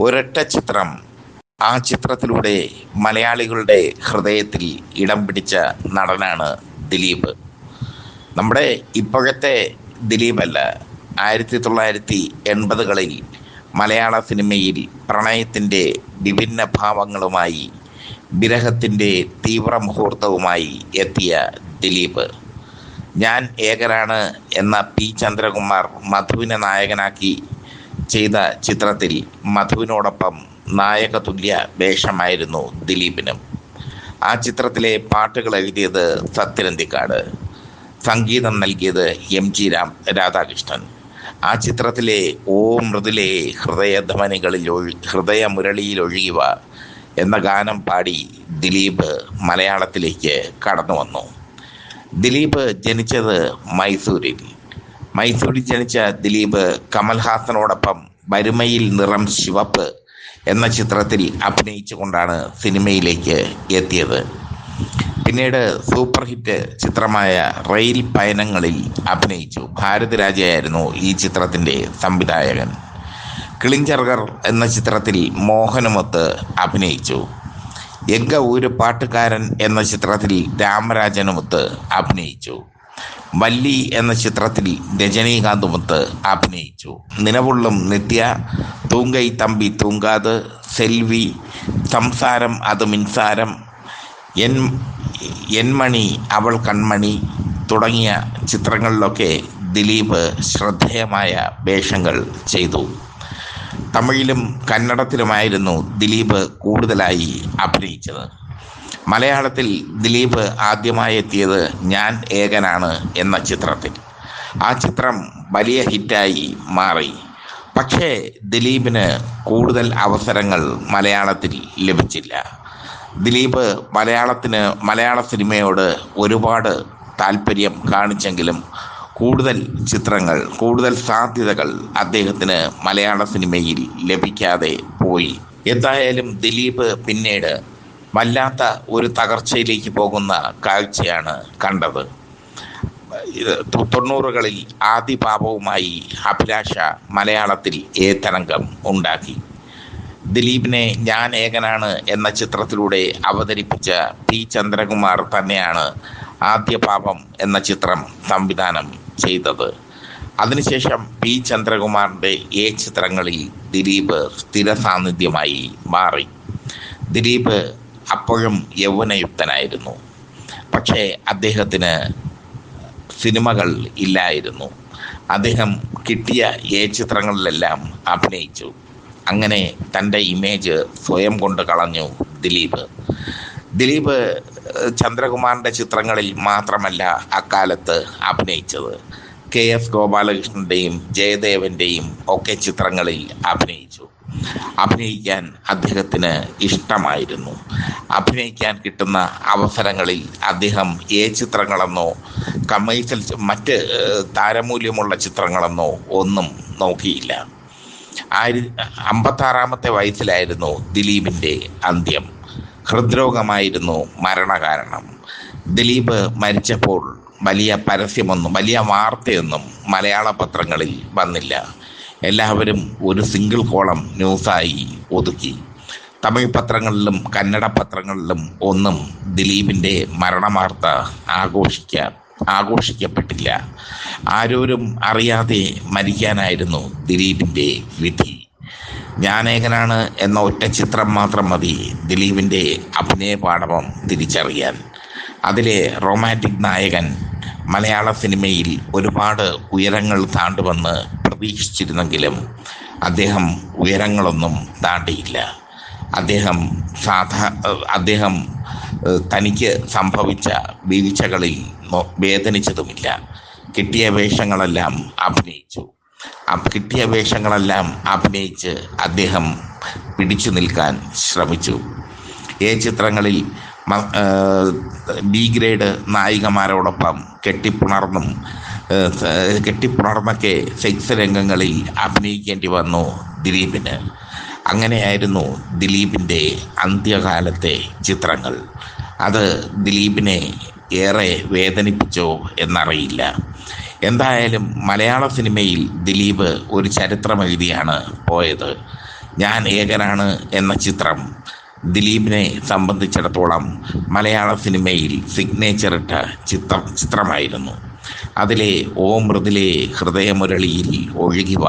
ഒരൊറ്റ ചിത്രം ആ ചിത്രത്തിലൂടെ മലയാളികളുടെ ഹൃദയത്തിൽ ഇടം പിടിച്ച നടനാണ് ദിലീപ്. നമ്മുടെ ഇപ്പോഴത്തെ ദിലീപല്ല. ആയിരത്തി തൊള്ളായിരത്തി എൺപതുകളിൽ മലയാള സിനിമയിൽ പ്രണയത്തിന്റെ വിഭിന്ന ഭാവങ്ങളുമായി വിരഹത്തിന്റെ തീവ്ര മുഹൂർത്തവുമായി എത്തിയ ദിലീപ്. ഞാൻ ഏകനാണ് എന്ന പി. ചന്ദ്രകുമാർ മധുവിനെ നായകനാക്കി ചെയ്ത ചിത്രത്തിൽ മധുവിനോടൊപ്പം നായകതുല്യ വേഷമായിരുന്നു ദിലീപിനും. ആ ചിത്രത്തിലെ പാട്ടുകൾ എഴുതിയത് സത്യനന്തിക്കാട്. സംഗീതം നൽകിയത് എം ജി രാം രാധാകൃഷ്ണൻ. ആ ചിത്രത്തിലെ ഓ മൃദുലേ ഹൃദയധമനികളിൽ ഹൃദയ ഹൃദയമുരളിയിൽ ഒഴുകിവ എന്ന ഗാനം പാടി ദിലീപ് മലയാളത്തിലേക്ക് കടന്നു വന്നു. ദിലീപ് ജനിച്ചത് മൈസൂരിൽ. മൈസൂരിൽ ജനിച്ച ദിലീപ് കമൽഹാസനോടൊപ്പം വരുമയിൽ നിറം ശിവപ്പ് എന്ന ചിത്രത്തിൽ അഭിനയിച്ചുകൊണ്ടാണ് സിനിമയിലേക്ക് എത്തിയത്. പിന്നീട് സൂപ്പർ ഹിറ്റ് ചിത്രമായ റെയിൽ പയനങ്ങളിൽ അഭിനയിച്ചു. ഭാരതിരാജയായിരുന്നു ഈ ചിത്രത്തിന്റെ സംവിധായകൻ. കിളിഞ്ചർഗർ എന്ന ചിത്രത്തിൽ മോഹനുമൊത്ത് അഭിനയിച്ചു. എങ്ക ഊര് പാട്ടുകാരൻ എന്ന ചിത്രത്തിൽ രാമരാജനുമൊത്ത് അഭിനയിച്ചു. വല്ലി എന്ന ചിത്രത്തിൽ രജനീകാന്തുമൊത്ത് അഭിനയിച്ചു. നിലവുള്ളും നിത്യ തൂങ്കൈ തമ്പി തൂങ്കാത് സെൽവി സംസാരം അത് മിൻസാരം എൻ എൻമണി അവൾ കൺമണി തുടങ്ങിയ ചിത്രങ്ങളിലൊക്കെ ദിലീപ് ശ്രദ്ധേയമായ വേഷങ്ങൾ ചെയ്തു. തമിഴിലും കന്നഡത്തിലുമായിരുന്നു ദിലീപ് കൂടുതലായി അഭിനയിച്ചത്. മലയാളത്തിൽ ദിലീപ് ആദ്യമായി എത്തിയത് ഞാൻ ഏകനാണ് എന്ന ചിത്രത്തിൽ. ആ ചിത്രം വലിയ ഹിറ്റായി മാറി. പക്ഷേ ദിലീപിന് കൂടുതൽ അവസരങ്ങൾ മലയാളത്തിൽ ലഭിച്ചില്ല. ദിലീപ് മലയാളത്തിന് മലയാള സിനിമയോട് ഒരുപാട് താല്പര്യം കാണിച്ചെങ്കിലും കൂടുതൽ ചിത്രങ്ങൾ കൂടുതൽ സാധ്യതകൾ അദ്ദേഹത്തിന് മലയാള സിനിമയിൽ ലഭിക്കാതെ പോയി. എന്തായാലും ദിലീപ് പിന്നീട് വല്ലാത്ത ഒരു തകർച്ചയിലേക്ക് പോകുന്ന കാഴ്ചയാണ് കണ്ടത്. ഇത് തൊണ്ണൂറുകളിൽ ആദിപാപവുമായി അഭിലാഷ മലയാളത്തിൽ ഏതരംഗം ഉണ്ടാക്കി. ദിലീപിനെ ഞാൻ ഏകനാണ് എന്ന ചിത്രത്തിലൂടെ അവതരിപ്പിച്ച പി ചന്ദ്രകുമാർ തന്നെയാണ് ആദ്യ പാപം എന്ന ചിത്രം സംവിധാനം ചെയ്തത്. അതിനുശേഷം പി ചന്ദ്രകുമാറിന്റെ ഏ ചിത്രങ്ങളിൽ ദിലീപ് സ്ഥിര സാന്നിധ്യമായി മാറി. ദിലീപ് അപ്പോഴും യൗവനയുക്തനായിരുന്നു. പക്ഷേ അദ്ദേഹത്തിന് സിനിമകൾ ഇല്ലായിരുന്നു. അദ്ദേഹം കിട്ടിയ ഏ ചിത്രങ്ങളിലെല്ലാം അഭിനയിച്ചു. അങ്ങനെ തന്റെ ഇമേജ് സ്വയം കൊണ്ട് കളഞ്ഞു ദിലീപ്. ദിലീപ് ചന്ദ്രകുമാറിന്റെ ചിത്രങ്ങളിൽ മാത്രമല്ല അക്കാലത്ത് അഭിനയിച്ചത്. കെ എസ് ഗോപാലകൃഷ്ണന്റെയും ജയദേവന്റെയും ഒക്കെ ചിത്രങ്ങളിൽ അഭിനയിച്ചു. അഭിനയിക്കാൻ അദ്ദേഹത്തിന് ഇഷ്ടമായിരുന്നു. അഭിനയിക്കാൻ കിട്ടുന്ന അവസരങ്ങളിൽ അദ്ദേഹം ഏ ചിത്രങ്ങളെന്നോ കമേഴ്ഷ്യൽ മറ്റ് താരമൂല്യമുള്ള ചിത്രങ്ങളെന്നോ ഒന്നും നോക്കിയില്ല. ആയിര അമ്പത്താറാമത്തെ വയസ്സിലായിരുന്നു ദിലീപിന്റെ അന്ത്യം. ഹൃദ്രോഗമായിരുന്നു മരണകാരണം. ദിലീപ് മരിച്ചപ്പോൾ വലിയ പരസ്യമൊന്നും വലിയ വാർത്തയൊന്നും മലയാള പത്രങ്ങളിൽ വന്നില്ല. എല്ലാവരും ഒരു സിംഗിൾ കോളം ന്യൂസായി ഒതുക്കി. തമിഴ് പത്രങ്ങളിലും കന്നഡ പത്രങ്ങളിലും ഒന്നും ദിലീപിന്റെ മരണവാർത്ത ആഘോഷിക്കാൻ ആഘോഷിക്കപ്പെട്ടില്ല. ആരോരും അറിയാതെ മരിക്കാനായിരുന്നു ദിലീപിന്റെ വിധി. ഞാനേകനാണ് എന്ന ഒറ്റ ചിത്രം മാത്രം മതി ദിലീപിന്റെ അഭിനയ പാഠവം തിരിച്ചറിയാൻ. അതിലെ റൊമാന്റിക് നായകൻ മലയാള സിനിമയിൽ ഒരുപാട് ഉയരങ്ങൾ താണ്ടുവന്ന് പ്രതീക്ഷിച്ചിരുന്നെങ്കിലും അദ്ദേഹം ഉയരങ്ങളൊന്നും താണ്ടിയില്ല. അദ്ദേഹം സാധാ അദ്ദേഹം തനിക്ക് സംഭവിച്ച വീഴ്ചകളിൽ വേദനിച്ചതുമില്ല. കിട്ടിയ വേഷങ്ങളെല്ലാം അഭിനയിച്ചു. കിട്ടിയ വേഷങ്ങളെല്ലാം അഭിനയിച്ച് അദ്ദേഹം പിടിച്ചു നിൽക്കാൻ ശ്രമിച്ചു. ഏ ചിത്രങ്ങളിൽ ബി ഗ്രേഡ് നായികമാരോടൊപ്പം കെട്ടിപ്പുണർന്നും കെട്ടിപ്പുണർന്നൊക്കെ സെക്സ് രംഗങ്ങളിൽ അഭിനയിക്കേണ്ടി വന്നു ദിലീപിന്. അങ്ങനെയായിരുന്നു ദിലീപിന്റെ അന്ത്യകാലത്തെ ചിത്രങ്ങൾ. അത് ദിലീപിനെ ഏറെ വേദനിപ്പിച്ചോ എന്നറിയില്ല. എന്തായാലും മലയാള സിനിമയിൽ ദിലീപ് ഒരു ചരിത്രം എഴുതിയാണ് പോയത്. ഞാൻ ഏകനാണ് എന്ന ചിത്രം ദിലീപിനെ സംബന്ധിച്ചിടത്തോളം മലയാള സിനിമയിൽ സിഗ്നേച്ചർ ഇട്ട ചിത്രം ചിത്രമായിരുന്നു. അതിലെ ഓ മൃതിലെ ഹൃദയമുരളിയിൽ ഒഴുകിവ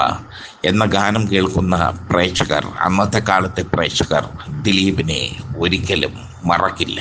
എന്ന ഗാനം കേൾക്കുന്ന പ്രേക്ഷകർ അന്നത്തെ കാലത്തെ പ്രേക്ഷകർ ദിലീപിനെ ഒരിക്കലും മറക്കില്ല.